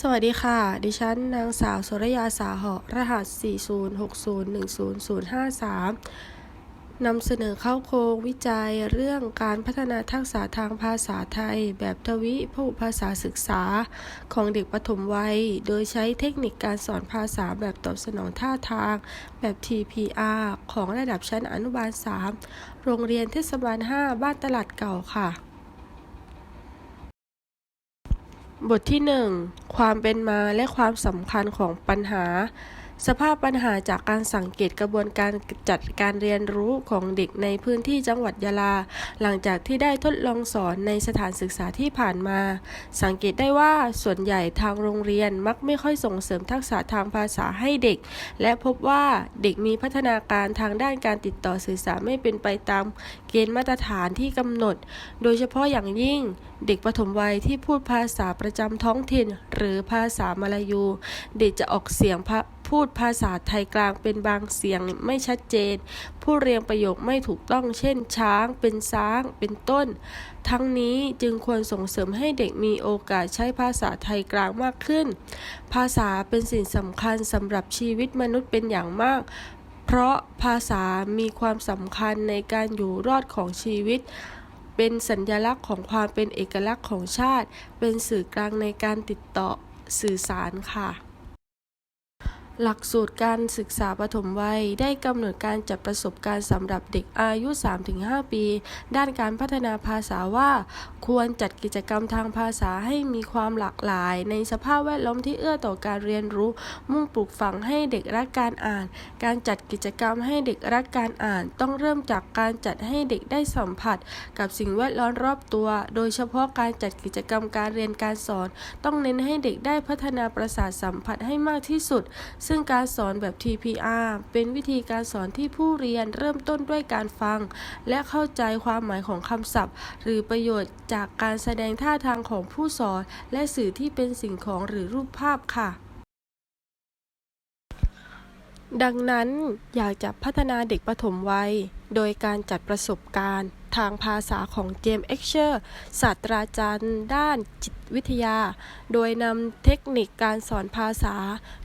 สวัสดีค่ะ ดิฉันนางสาวสุรยาสาหะรหัส 406010053 นำเสนอเข้าโครงวิจัยเรื่องการพัฒนาทักษะทางภาษาไทย แบบทวิพหุภาษาศึกษาของเด็กปฐมวัย โดยใช้เทคนิคการสอนภาษาแบบตอบสนองท่าทาง แบบ TPR ของระดับชั้นอนุบาล 3 โรงเรียนเทศบาล 5 บ้านตลาดเก่าค่ะ บทที่ 1 ความเป็นมาและความสำคัญของปัญหา สภาพปัญหาจากการสังเกตกระบวนการจัดการเรียนรู้ของเด็กในพื้นที่จังหวัดยะลา หลังจากที่ได้ทดลองสอนในสถานศึกษาที่ผ่านมา สังเกตได้ว่าส่วนใหญ่ทางโรงเรียนมักไม่ค่อยส่งเสริมทักษะทางภาษาให้เด็ก และพบว่าเด็กมีพัฒนาการทางด้านการติดต่อสื่อสารไม่เป็นไปตามเกณฑ์มาตรฐานที่กำหนด โดยเฉพาะอย่างยิ่งเด็กปฐมวัยที่พูดภาษาประจำท้องถิ่น หรือภาษามลายู เด็กจะออกเสียงพะ พูดภาษาไทยกลางเป็นบางเสียงไม่ชัดเจน ผู้เรียงประโยคไม่ถูกต้องเช่น ช้าง เป็นซ้าง เป็นต้น ทั้งนี้จึงควรส่งเสริมให้เด็กมีโอกาสใช้ภาษาไทยกลางมากขึ้น ภาษาเป็นสิ่งสำคัญสำหรับชีวิตมนุษย์เป็นอย่างมากเพราะภาษามีความสำคัญในการอยู่รอดของชีวิต เป็นสัญลักษณ์ของความเป็นเอกลักษณ์ของชาติ เป็นสื่อกลางในการติดต่อสื่อสารค่ะ หลักสูตรการศึกษาปฐมวัย ได้กำหนดการจัดประสบการณ์สำหรับเด็กอายุ 3-5 ปี ด้านการพัฒนาภาษาว่า ควรจัดกิจกรรมทางภาษาให้มีความหลากหลาย ในสภาพแวดล้อมที่เอื้อต่อการเรียนรู้ มุ่งปลูกฝังให้เด็กรักการอ่าน การจัดกิจกรรมให้เด็กรักการอ่าน ต้องเริ่มจากการจัดให้เด็กได้สัมผัส กับสิ่งแวดล้อมรอบตัว โดยเฉพาะการจัดกิจกรรมการเรียนการสอน ต้องเน้นให้เด็กได้พัฒนาประสาทสัมผัสให้มากที่สุดซึ่งึ่งการสอนแบบ TPR เป็นวิธีการสอนที่ผู้เรียนเริ่มต้นด้วยการฟัง และเข้าใจความหมายของคำศัพท์ หรือประโยชน์จากการแสดงท่าทางของผู้สอน และสื่อที่เป็นสิ่งของหรือรูปภาพค่ะดังนั้นอยากจะพัฒนาเด็กปฐมวัย โดยการจัดประสบการณ์ ทางภาษาของเจมส์เอ็กเชอร์ศาสตราจารย์ด้านจิตวิทยา โดยนำเทคนิคการสอนภาษา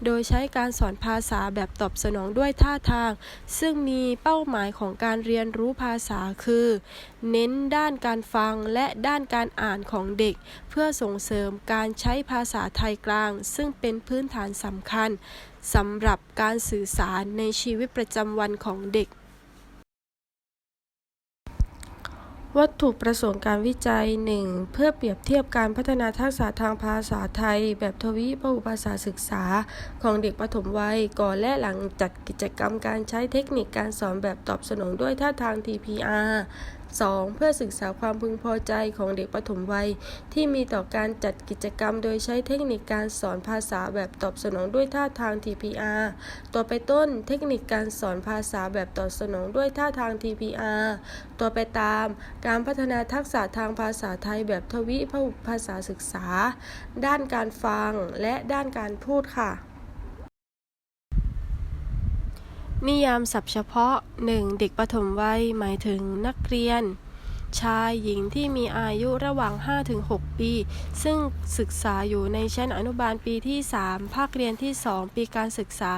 โดยใช้การสอนภาษาแบบตอบสนองด้วยท่าทาง ซึ่งมีเป้าหมายของการเรียนรู้ภาษาคือ เน้นด้านการฟังและด้านการอ่านของเด็ก เพื่อส่งเสริมการใช้ภาษาไทยกลาง ซึ่งเป็นพื้นฐานสำคัญสำหรับการสื่อสารในชีวิตประจำวันของเด็ก วัตถุประสงค์การวิจัย 1. เพื่อเปรียบเทียบการพัฒนาทักษะทางภาษาไทย แบบทวีพหุภาษาศึกษา ของเด็กปฐมวัย ก่อนและหลังจัดกิจกรรมการใช้เทคนิคการสอนแบบตอบสนองด้วยท่าทาง TPR 2. เพื่อศึกษาความพึงพอใจของเด็กปฐมวัย ที่มีต่อการจัดกิจกรรมโดยใช้เทคนิคการสอนภาษาแบบตอบสนองด้วยท่าทาง TPR ตัวไปต้นเทคนิคการสอนภาษาแบบตอบสนองด้วยท่าทาง TPR ตัวไปตาม การพัฒนาทักษะทางภาษาไทยแบบทวิภาษาศึกษา ด้านการฟังและด้านการพูดค่ะ นิยามศัพท์เฉพาะ 1. เด็กปฐมวัย หมายถึงนักเรียน ชายหญิงที่มีอายุระหว่าง 5-6 ปี ซึ่งศึกษาอยู่ในชั้นอนุบาลปีที่ 3 ภาคเรียนที่ 2 ปีการศึกษา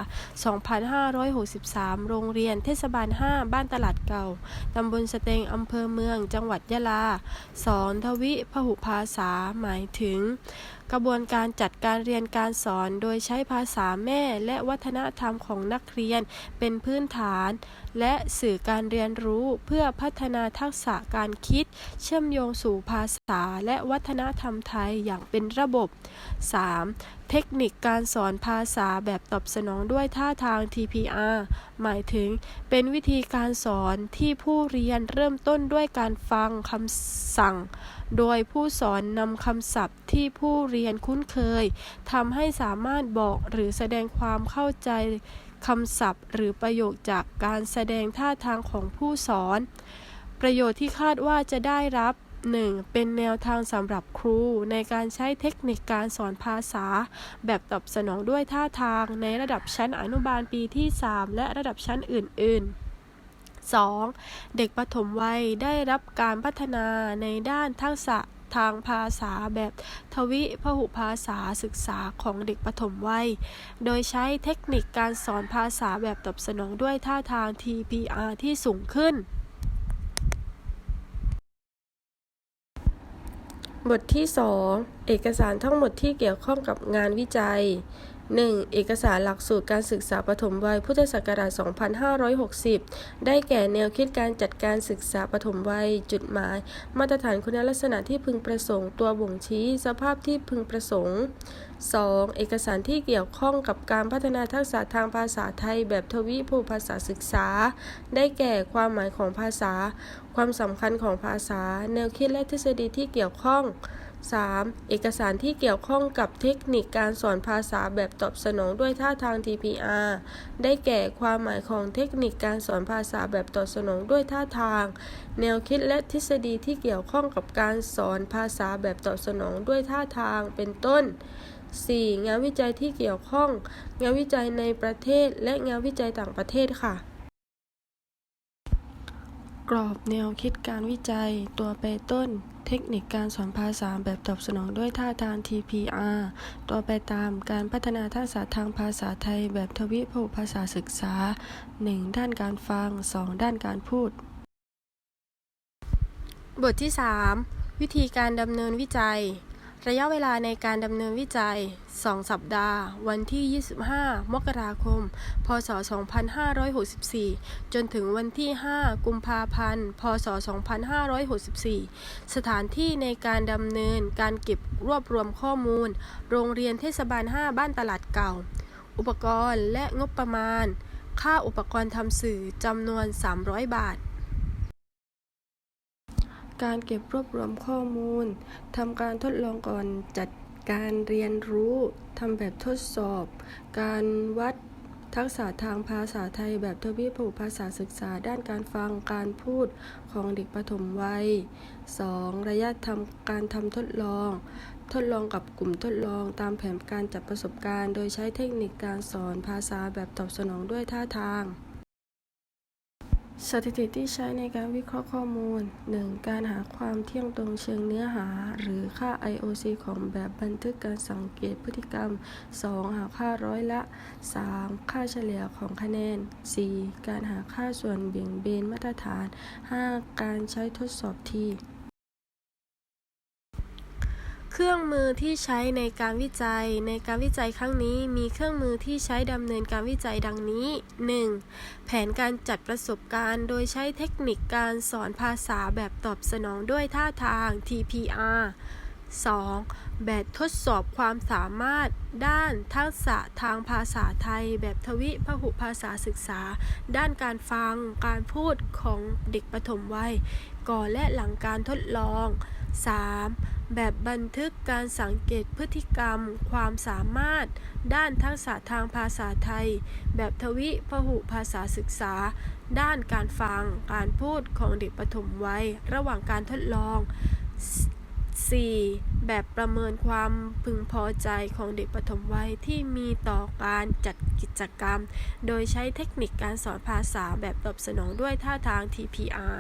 2563 โรงเรียนเทศบาล 5 บ้านตลาดเก่า ตำบลสเตงอำเภอเมือง จังหวัดยะลาสอนทวิพหุภาษา หมายถึง กระบวนการจัดการเรียนการสอนโดยใช้ภาษาแม่และวัฒนธรรมของนักเรียนเป็นพื้นฐาน และสื่อการเรียนรู้เพื่อพัฒนาทักษะการคิด เชื่อมโยงสู่ภาษาและวัฒนธรรมไทยอย่างเป็นระบบ 3. เทคนิคการสอนภาษาแบบตอบสนองด้วยท่าทาง TPR หมายถึงเป็นวิธีการสอนที่ผู้เรียนเริ่มต้นด้วยการฟังคำสั่ง โดยผู้สอนนำคำศัพท์ที่ผู้เรียนคุ้นเคยทำให้สามารถบอกหรือแสดงความเข้าใจคำศัพท์ หรือประโยคจากการแสดงท่าทางของผู้สอน ประโยชน์ที่คาดว่าจะได้รับ 1. เป็นแนวทางสำหรับครูในการใช้เทคนิคการสอนภาษา แบบตอบสนองด้วยท่าทางในระดับชั้นอนุบาลปีที่ 3 และระดับชั้นอื่น ๆ 2. เด็กปฐมวัยได้รับการพัฒนาในด้านทักษะทางภาษาแบบทวิพหุภาษาศึกษาของเด็กปฐมวัย โดยใช้เทคนิคการสอนภาษาแบบตอบสนองด้วยท่าทาง TPR ที่สูงขึ้น บทที่ 2 เอกสารทั้งหมดที่เกี่ยวข้องกับงานวิจัย 1. เอกสารหลักสูตรการศึกษาปฐมวัยพุทธศักราช 2560 ได้แก่แนวคิดการจัดการศึกษาปฐมวัย จุดหมาย มาตรฐานคุณลักษณะที่พึงประสงค์ ตัวบ่งชี้ สภาพที่พึงประสงค์ 2. เอกสารที่เกี่ยวข้องกับการพัฒนาทักษะทางภาษาไทย แบบทวีภูภาษาศึกษา ได้แก่ความหมายของภาษา ความสำคัญของภาษา แนวคิดและทฤษฎีที่เกี่ยวข้อง 3. เอกสารที่เกี่ยวข้องกับเทคนิคการสอนภาษาแบบตอบสนองด้วยท่าทาง TPR ได้แก่ความหมายของเทคนิคการสอนภาษาแบบตอบสนองด้วยท่าทาง แนวคิดและทฤษฎีที่เกี่ยวข้องกับการสอนภาษาแบบตอบสนองด้วยท่าทาง เป็นต้น 4. งานวิจัยที่เกี่ยวข้อง งานวิจัยในประเทศและงานวิจัยต่างประเทศค่ะ กรอบแนวคิดการวิจัย ตัวไปต้น เทคนิคการสอนภาษาแบบตอบสนองด้วยท่าทาง TPR ตัวไปตามการพัฒนาทักษะทางภาษาไทยแบบทวิภพภาษาศึกษา 1. ด้านการฟัง 2. ด้านการพูด บทที่ 3 วิธีการดำเนินวิจัย ระยะเวลาในการดำเนินวิจัย 2 สัปดาห์ วันที่ 25 มกราคม พศ 2564 จนถึงวันที่ 5 กุมภาพันธ์ พศ 2564 สถานที่ในการดำเนินการเก็บรวบรวมข้อมูล โรงเรียนเทศบาล 5 บ้านตลาดเก่า อุปกรณ์และงบประมาณ ค่าอุปกรณ์ทำสื่อจำนวน 300 บาท การเก็บรวบรวมข้อมูล ทำการทดลองก่อนจัดการเรียนรู้ ทำแบบทดสอบ การวัดทักษะทางภาษาไทยแบบทวีปภาษาศึกษาด้านการฟังการพูดของเด็กปฐมวัย 2. ระยะทำการทำทดลอง ทดลองกับกลุ่มทดลองตามแผนการจับประสบการณ์ โดยใช้เทคนิคการสอนภาษาแบบตอบสนองด้วยท่าทาง สถิติที่ใช้ในการวิเคราะห์ข้อมูล 1. การหาความเที่ยงตรงเชิงเนื้อหา หรือค่า IOC ของแบบบันทึกการสังเกตพฤติกรรม 2. หาค่าร้อยละ 3. ค่าเฉลี่ยของคะแนน 4. การหาค่าส่วนเบี่ยงเบนมาตรฐาน 5. การใช้ทดสอบที ครื่องมือที่ใช้ในการวิจัย ในการวิจัยครั้งนี้มีเครื่องมือที่ใช้ดำเนินการวิจัยดังนี้ 1. แผนการจัดประสบการณ์ โดยใช้เทคนิคการสอนภาษาแบบตอบสนองด้วยท่าทาง TPR 2. แบบทดสอบความสามารถด้านทักษะทางภาษาไทย แบบทวิพหุภาษาศึกษา ด้านการฟังการพูดของเด็กปฐมวัย ก่อนและหลังการทดลอง 3. แบบบันทึกการสังเกตพฤติกรรม ความสามารถ ด้านทักษะทางภาษาไทย แบบทวิพหุภาษาศึกษา ด้านการฟัง การพูดของเด็กปฐมวัย ระหว่างการทดลอง 4. แบบประเมินความพึงพอใจของเด็กปฐมวัยที่มีต่อการจัดกิจกรรม โดยใช้เทคนิคการสอนภาษาแบบตอบสนองด้วยท่าทาง TPR